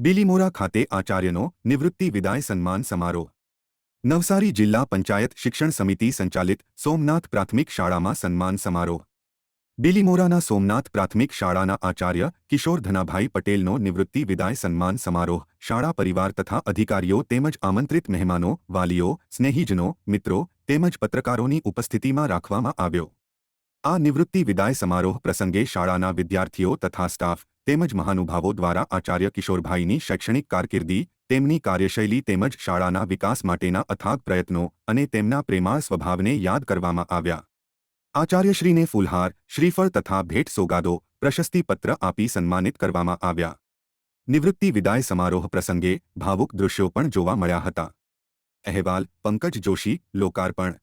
બિલીમોરા ખાતે આચાર્યનો નિવૃત્તિ વિદાય સન્માન સમારોહ. નવસારી જિલ્લા પંચાયત શિક્ષણ સમિતિ સંચાલિત સોમનાથ પ્રાથમિક શાળામાં સન્માન સમારોહ. બિલીમોરાના સોમનાથ પ્રાથમિક શાળાના આચાર્ય કિશોર ધનાભાઈ પટેલનો નિવૃત્તિ વિદાય સન્માન સમારોહ. શાળા પરિવાર તથા અધિકારીઓ તેમજ આમંત્રિત મહેમાનો, વાલીઓ, સ્નેહીજનો, મિત્રો તેમજ પત્રકારોની ઉપસ્થિતિમાં રાખવામાં આવ્યો. આ નિવૃત્તિ વિદાય સમારોહ પ્રસંગે શાળાના વિદ્યાર્થીઓ તથા સ્ટાફ તેમજ મહાનુભાવો દ્વારા આચાર્ય કિશોરભાઈની શૈક્ષણિક કારકિર્દી, તેમની કાર્યશૈલી તેમજ શાળાના વિકાસ માટેના અથાગ પ્રયત્નો અને તેમના પ્રેમાળ સ્વભાવને યાદ કરવામાં આવ્યા. આચાર્યશ્રીને ફૂલહાર, શ્રીફળ તથા ભેટ સોગાદો, પ્રશસ્તિપત્ર આપી સન્માનિત કરવામાં આવ્યા. નિવૃત્તિ વિદાય સમારોહ પ્રસંગે ભાવુક દૃશ્યો પણ જોવા મળ્યા હતા. અહેવાલ, પંકજ જોશી, લોકાર્પણ